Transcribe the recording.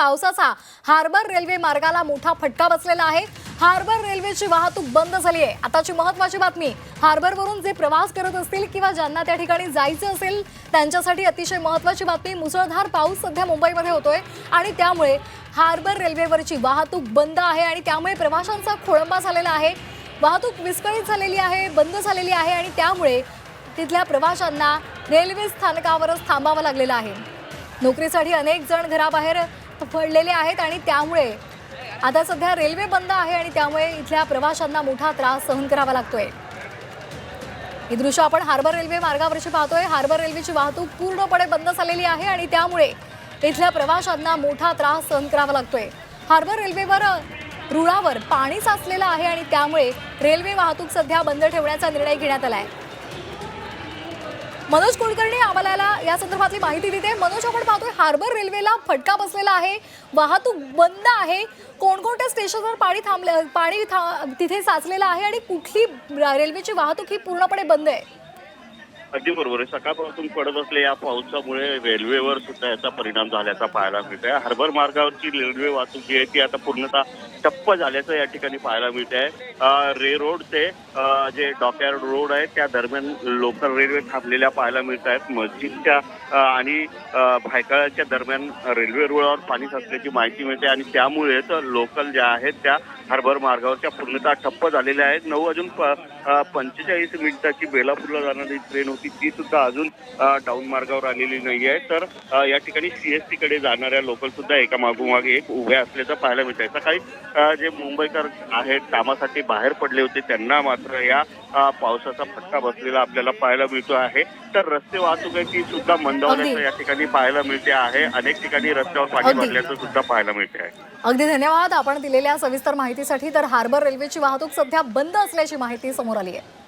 पावसाचा harbour railway मार्गाला मोठा फटका बसलेला आहे. हार्बर रेल्वेची वाहतूक बंद झाली आहे. आताची महत्वाची बातमी हार्बरवरून जे प्रवास करत असतील किंवा ज्यांना त्या ठिकाणी जायचं असेल त्यांच्यासाठी अतिशय महत्वाची बातमी मुसळधार पाऊस सध्या मुंबईमध्ये होतोय आणि त्यामुळे हार्बर रेल्वेवरची वाहतूक बंद आहे आणि त्यामुळे प्रवाशांचा खोळंबा झालेला आहे. वाहतूक विस्कळीत झालेली आहे बंद झालेली आहे आणि त्यामुळे तिथल्या प्रवाशांना रेल्वे स्थानकावरच थांबावं लागलेलं आहे. नोकरीसाठी अनेक जण घराबाहेर पडलेले आहेत आणि त्यामुळे आता सध्या रेल्वे बंद आहे आणि त्यामुळे इथल्या प्रवाशांना मोठा त्रास सहन करावा लागतोय. ही दृश्य आपण हार्बर रेल्वे मार्गावरची पाहतोय. हार्बर रेल्वेची वाहतूक पूर्णपणे बंद झालेली आहे आणि त्यामुळे इथल्या प्रवाशांना मोठा त्रास सहन करावा लागतोय. हार्बर रेल्वेवर रुळावर पाणी साचलेलं आहे आणि त्यामुळे रेल्वे वाहतूक सध्या बंद ठेवण्याचा निर्णय घेण्यात आलाय. मनोज कुलकर्णी आपल्याला या संदर्भातली माहिती देते. मनोज आपण पाहतोय हार्बर रेल्वेला फटका बसलेला आहे. वाहतूक बंद आहे. कोणकोणत्या स्टेशनवर पाणी थांबले पाणी था- तिथे साचलेलं आहे आणि कुठली रेल्वेची वाहतूक ही पूर्णपणे बंद आहे? अगदी बरोबर आहे. सकाळपासून पडत असलेल्या या पावसामुळे रेल्वेवर सुद्धा याचा परिणाम झाल्याचा पाहायला मिळत आहे हार्बर मार्गावरची रेल्वे वाहतूक जी आहे ती आता पूर्णतः ठप्प झाल्याचं या ठिकाणी पाहायला मिळत आहे रे रोड ते जे डॉकयार्ड रोड आहे त्या दरम्यान लोकल रेल्वे थांबलेल्या पाहायला मिळत आहेत मस्जिदच्या आणि भायकाळाच्या दरम्यान रेल्वे रुळावर पाणी साचल्याची माहिती मिळते. आणि त्यामुळेच लोकल ज्या आहेत त्या हार्बर मार्गावरच्या पूर्णतः ठप्प झालेल्या आहेत. नऊ अजून पंचेचाळीस मिनिटाची बेलापूरला जाणारी ट्रेन होती. ती सुद्धा अजून डाऊन मार्गावर आलेली नाही आहे. तर या ठिकाणी सीएसटी कडे जाणाऱ्या लोकल सुद्धा एका मागोमाग एक उभ्या असल्याचं पाहायला मिळत आहे सकाळी जे मुंबईकर आहेत कामासाठी बाहेर पडले होते त्यांना मात्र या पावसाचा फटका बसलेला आपल्याला पाहायला मिळतो आहे. तर रस्ते वाहतूक आहे ती सुद्धा मंदावल्याचं. या ठिकाणी पाहायला मिळते आहे. अनेक ठिकाणी रस्त्यावर पाणी. भरल्याचं सुद्धा पाहायला मिळते आहे. अगदी धन्यवाद. आपण दिलेल्या सविस्तर माहितीसाठी तर हार्बर रेल्वेची वाहतूक सध्या बंद असल्याची माहिती समोर आली आहे.